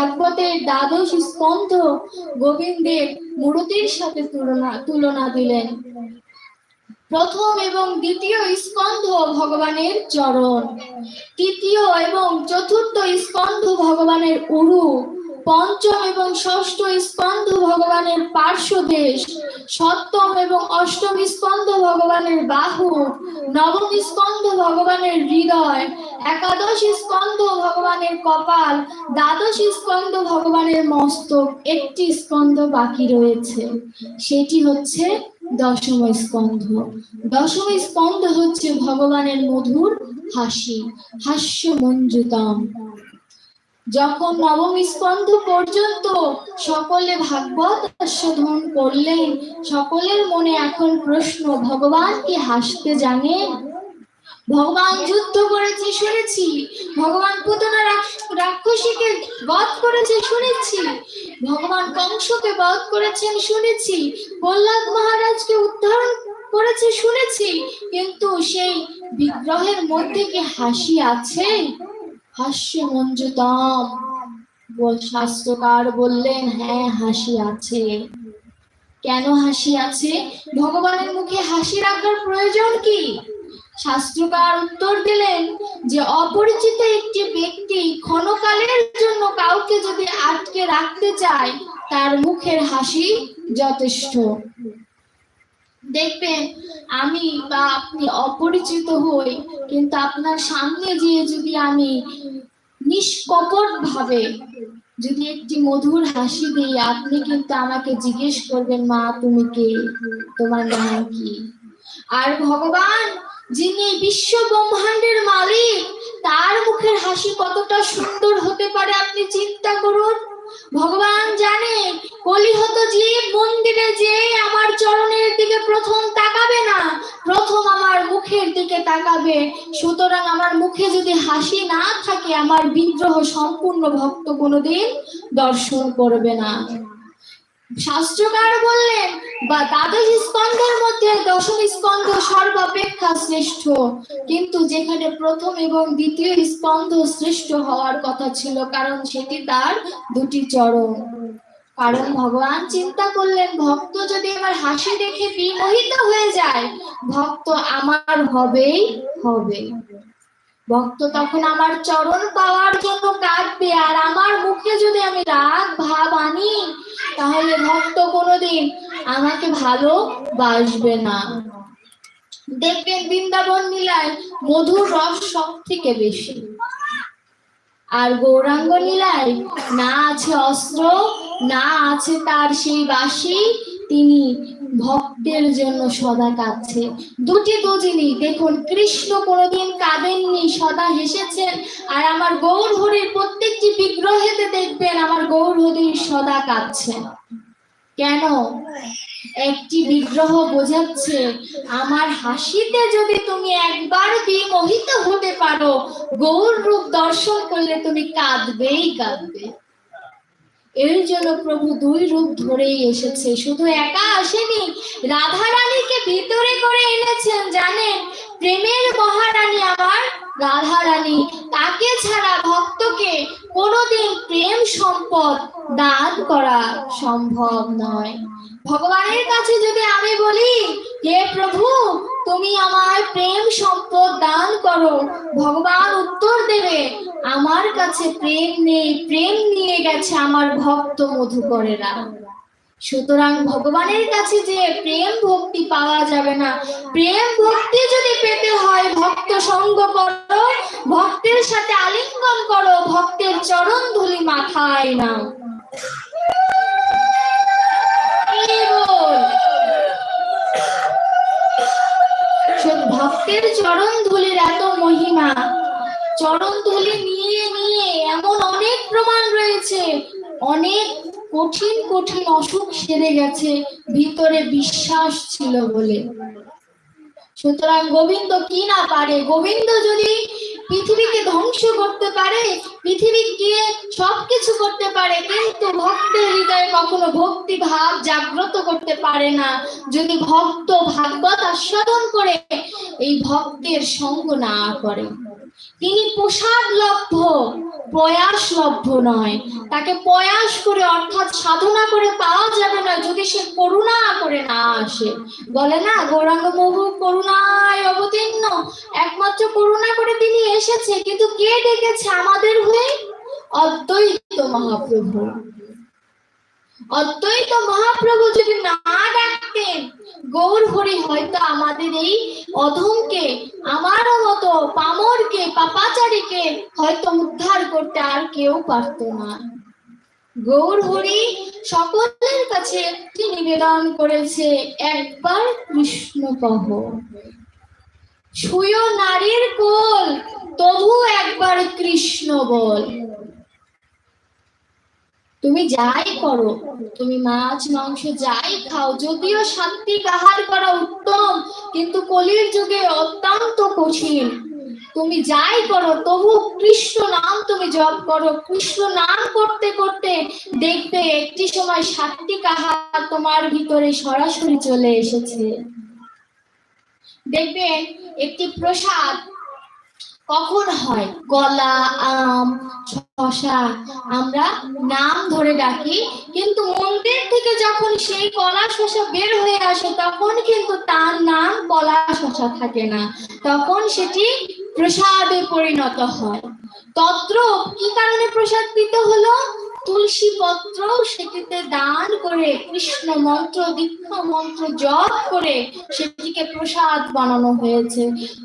ভাগবতের দ্বাদশ স্কন্ধ গোবিন্দের মূরতির সাথে তুলনা তুলনা দিলেন। প্রথম এবং দ্বিতীয় স্কন্ধ ভগবানের চরণ। তৃতীয় এবং চতুর্থ স্কন্ধ ভগবানের উরু। পঞ্চম এবং ষষ্ঠ স্কন্ধ ভগবানের পার্শ্বদেশ সপ্তম এবং অষ্টম স্কন্ধ ভগবানের বাহু, নবম স্কন্ধ ভগবানের হৃদয়, একাদশ স্কন্ধ ভগবানের কপাল, দ্বাদশ স্কন্ধ ভগবানের মস্তক, একটি স্কন্ধ বাকি রয়েছে। সেটি হচ্ছে দশম স্কন্ধ। দশম স্কন্ধ হচ্ছে ভগবানের মধুর হাসি হাস্য মঞ্জুতম যখন নবম স্কন্ধ পর্যন্ত সকলে ভাগবত আস্বাদন করলেন, সকলের মনে এখন প্রশ্ন, ভগবান কি হাসতে জানেন ভগবান যুদ্ধ করেছে, শুনেছি। ভগবান পুতনা রাক্ষ- রাক্ষসীকে বধ করেছে, শুনেছি। ভগবান কংসকে বধ করেছেন, শুনেছি। প্রহ্লাদ মহারাজকে উদ্ধার করেছে, শুনেছি। কিন্তু সেই বিগ্রহের মধ্যে কি হাসি আছে? হাস্য মঞ্জুতম শাস্ত্রকার বললেন হ্যাঁ হাসি আছে। কেন হাসি আছে? ভগবানের মুখে হাসি রাখার প্রয়োজন কি? শাস্ত্রকার উত্তর দিলেন যে, অপরিচিত একটি ব্যক্তি ক্ষণকালের জন্য কাউকে যদি আটকে রাখতে চায়, তার মুখের হাসি যথেষ্ট। দেখবেন, আমি বা আপনি অপরিচিত হই, কিন্তু আপনার সামনে গিয়ে যদি আমি নিষ্কপট ভাবে যদি একটি মধুর হাসি দিই, আপনি কিন্তু আমাকে জিজ্ঞেস করবেন, মা, তুমি কে? তোমার নাম কি? আর ভগবান, যিনি বিশ্ব ব্রহ্মাণ্ডের মালিক, তার মুখের হাসি কতটা সুন্দর হতে পারে আপনি চিন্তা করুন। ভগবান জানে কলিহত জীব মন্দিরে যে আমার চরণের প্রথম তাকাবে না, প্রথম আমার মুখের দিকে তাকাবে। সুতরাং আমার মুখে যদি হাসি না থাকে, আমার বিদ্রোহ সম্পূর্ণ ভক্ত কোনোদিন দর্শন করবে না। শাস্ত্রকার বললেন, বা দ্বাদশ স্কন্ধের মধ্যে দশম স্কন্ধ সর্বাপেক্ষা শ্রেষ্ঠ। কিন্তু যেখানে প্রথম এবং দ্বিতীয় স্কন্ধ শ্রেষ্ঠ হওয়ার কথা ছিল, কারণ সেটি তার দুটি চরণ। কারণ ভগবান চিন্তা করলেন, ভক্ত যদি আমার হাসি দেখে বিমোহিত হয়ে যায়, ভক্ত আমার হবেই হবে। ভক্ত তখন আমার চরণ পাওয়ার জন্য কাঁদবে, আর আমার মুখে যদি আমি রাগ ভাব আনি, তাহলে ভক্ত কোনোদিন আমাকে ভালোবাসবে না। দেখবেন বৃন্দাবন নীলায় মধুর রস সব থেকে বেশি। আর গৌরাঙ্গ নীলায় না আছে অস্ত্র না আছে তার সেই বাসি, তিনি ভক্তের জন্য সদা কাঁদছে। দুটি দুজিনি, দেখুন, কৃষ্ণ কোনোদিন কাঁদেননি, সদা হেসেছেন, আর আমার গৌর হরির প্রত্যেকটি বিগ্রহেতে দেখবেন আমার গৌর হরির সদা কাঁদছে। কেন? একটি বিগ্রহ বোঝাচ্ছে, আমার হাসিতে যদি তুমি একবার বিমোহিত হতে পারো গৌর রূপ দর্শন করলে তুমি কাঁদবেই কাঁদবে। এর জন্য প্রভু দুই রূপ ধরেই এসেছে। শুধু একা আসেনি রাধা রানীকে ভিতরে করে এনেছেন, জানেন? প্রেমের মহারানী আমার রাধা রানী তাকে ছাড়া ভক্তকে কোনোদিন প্রেম সম্পদ দান করা সম্ভব নয়। ভগবানের কাছে যদি আমি বলি, হে প্রভু, তুমি আমার প্রেম সম্পদ করো। ভগবান উত্তর দেবে। আমার কাছে প্রেম নেই, প্রেম নিয়ে গেছে আমার ভক্ত মধুকরেরা। সুতরাং ভগবানের কাছে যে প্রেম ভক্তি পাওয়া যাবে না, প্রেম ভক্তি যদি পেতে হয়, ভক্ত সঙ্গ করো, ভক্তের সাথে আলিঙ্গন করো, ভক্তের চরণ ধুলি মাথায় নাও। ভক্তের চরণ ধুলির এত মহিমা। চরণ ধুলি নিয়ে নিয়ে এমন অনেক প্রমাণ রয়েছে। অনেক কঠিন কঠিন অসুখ সেরে গেছে, ভিতরে বিশ্বাস ছিল বলে। সুতরাং গোবিন্দ কি না পারে? গোবিন্দ যদি পৃথিবীকে ধ্বংস করতে পারে, পৃথিবী গিয়ে সবকিছু করতে পারে, কিন্তু ভক্তের হৃদয়ে কখনো ভক্তি ভাব জাগ্রত করতে পারে না। যদি ভক্ত ভাগবত আস্বাদন করে, এই ভক্তের সঙ্গ না করে। তিনি প্রসাদ লভ্য প্রয়াস লভ্য নয়। তাকে প্রয়াস করে, অর্থাৎ সাধনা করে পাওয়া যাবে না যদি সে করুণা করে না আসে। বলে না, গৌরাঙ্গ প্রভু করুণায় অবতীর্ণ। একমাত্র করুণা করে তিনি এসেছে, কিন্তু কে ডেকেছে আমাদের হয়ে? অদ্বৈত মহাপ্রভু। অদ্বৈত মহাপ্রভু যদি না ডাকতেন গৌর হরি হয়তো আমাদের এই অধমকে মতো পামরকে, পাপাচারীকে হয়তো উদ্ধার করতে আর কেউ পারতো না। গৌর হরি সকলের কাছে নিবেদন করেছে, একবার কৃষ্ণ কহ। ছুঁয় নারীর কোল তবু একবার কৃষ্ণ বল। তুমি যাই করো, তুমি মাছ, মাংস যাই খাও, যদিও সাত্বিক আহার করা উত্তম, কিন্তু কলির যুগে অত্যন্ত কঠিন। তুমি যাই করো, তবু কৃষ্ণ নাম তুমি জপ করো। কৃষ্ণ নাম করতে করতে দেখবে একটি সময় সাত্বিক আহার তোমার ভিতরে সরাসরি চলে এসেছে। দেখবে একটি প্রসাদ কখন হয়? কলা আম শশা আমরা নাম ধরে ডাকি, কিন্তু মন্দির থেকে যখন সেই কলা শশা বের হয়ে আসে, তখন কিন্তু তার নাম কলা শশা থাকে না। তখন সেটি প্রসাদে পরিণত হয়। তত্র কি কারণে প্রসাদ দিতে হলো? তুলসী পত্র সেটিতে দান করে, কৃষ্ণ মন্ত্র, দীক্ষ মন্ত্র জপ করে সেটিকে প্রসাদ বানানো হয়েছে।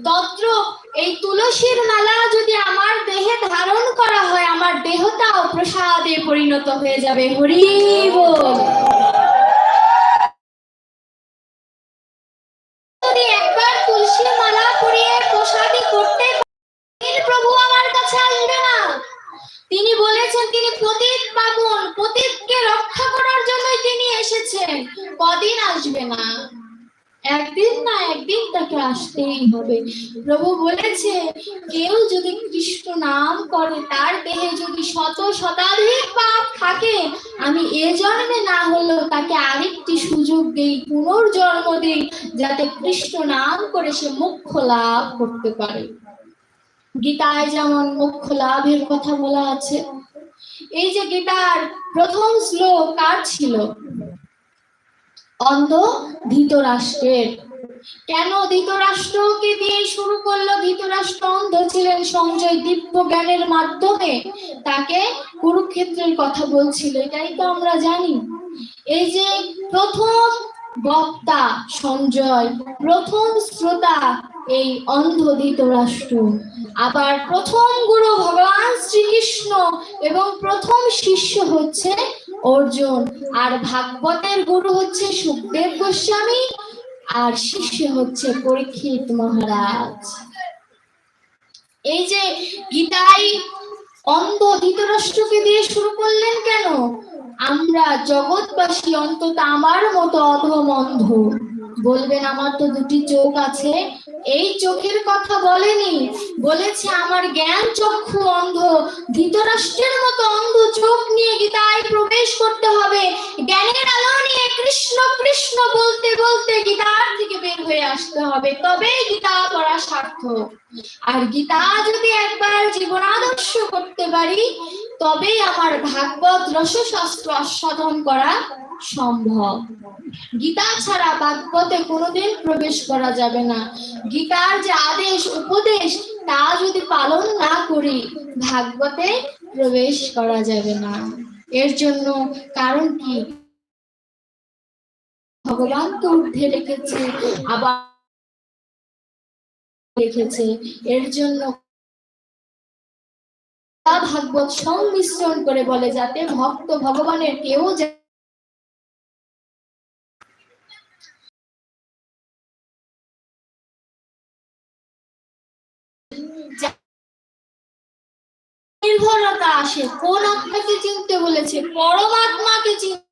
তত্র, এই তুলসীর মালা যদি আমার দেহে ধারণ করা হয়, আমার দেহটাও প্রসাদে পরিণত হয়ে যাবে। হরি তিনি বলেছেন, তিনি পতিত পাবন পতিতকে রক্ষা করার জন্যই তিনি এসেছেন। কদিন আসবে না একদিন না, একদিন তাকে আসতেই হবে। প্রভু বলেছে, কেউ যদি কৃষ্ণ নাম করে, তার দেহে যদি শত শতাধিক পাপ থাকে, আমি এ জন্মে না হলেও তাকে আরেকটি সুযোগ দেই, পুনর্জন্ম দেই, যাতে কৃষ্ণ নাম করে সে মুখ্য লাভ করতে পারে। গীতায় যেমন মুখ্য লাভের কথা বলা আছে। এই যে গীতার প্রথম শ্লোক কার ছিল? অন্ধ ধৃতরাষ্ট্রের। কেন ধৃতরাষ্ট্রকে দিয়ে শুরু করল? ধৃতরাষ্ট্র অন্ধ ছিলেন সঞ্জয় দিব্য জ্ঞানের মাধ্যমে। তাকে কুরুক্ষেত্রের কথা বলছিল, এটাই তো আমরা জানি। এই যে প্রথম বক্তা, সঞ্জয়, প্রথম শ্রোতা এই অন্ধ ধৃতরাষ্ট্র আবার প্রথম গুরু ভগবান শ্রীকৃষ্ণ এবং প্রথম শিষ্য হচ্ছে অর্জুন। আর ভাগবতের গুরু হচ্ছে সুখদেব গোস্বামী, আর শিষ্য হচ্ছে পরীক্ষিত মহারাজ। এই যে গীতাই অন্ধ ধৃতরাষ্ট্রকে দিয়ে শুরু করলেন কেন? আমরা জগৎবাসী অন্তত আমার মতো অধম অন্ধ। বলবেন, আমার তো দুটি চোখ আছে। এই চোখের কথা বলেনি। বলেছে, আমার জ্ঞান চক্ষু অন্ধ। ধৃতরাষ্ট্রের মতো অন্ধ চোখ নিয়ে গীতায় প্রবেশ করতে হবে। জ্ঞানের আলো নিয়ে কৃষ্ণ কৃষ্ণ বলতে বলতে গীতার থেকে বের হয়ে আসতে হবে। তবেই গীতা পড়া সার্থক। আর গীতা যদি একবার জীবনাদর্শ করতে পারি, তবেই আমার ভাগবত রসশাস্ত্র আস্বাদন করা সম্ভব। গীতা ছাড়া ভাগবতে কোনোদিন প্রবেশ করা যাবে না। গীতার যে আদেশ, উপদেশ, তা যদি পালন না করি, ভাগবতে প্রবেশ করা যাবে না। এর জন্য কারণ কি? ভগবান তো ঊর্ধ্বে রেখেছে, আবার রেখেছে। এর জন্য ভাগবত সংমিশ্রণ করে বলে যাতে ভক্ত ভগবানের কেউ নির্ভরতা আসে। কোন আত্মাকে চিনতে বলেছে? পরমাত্মাকে চিনতে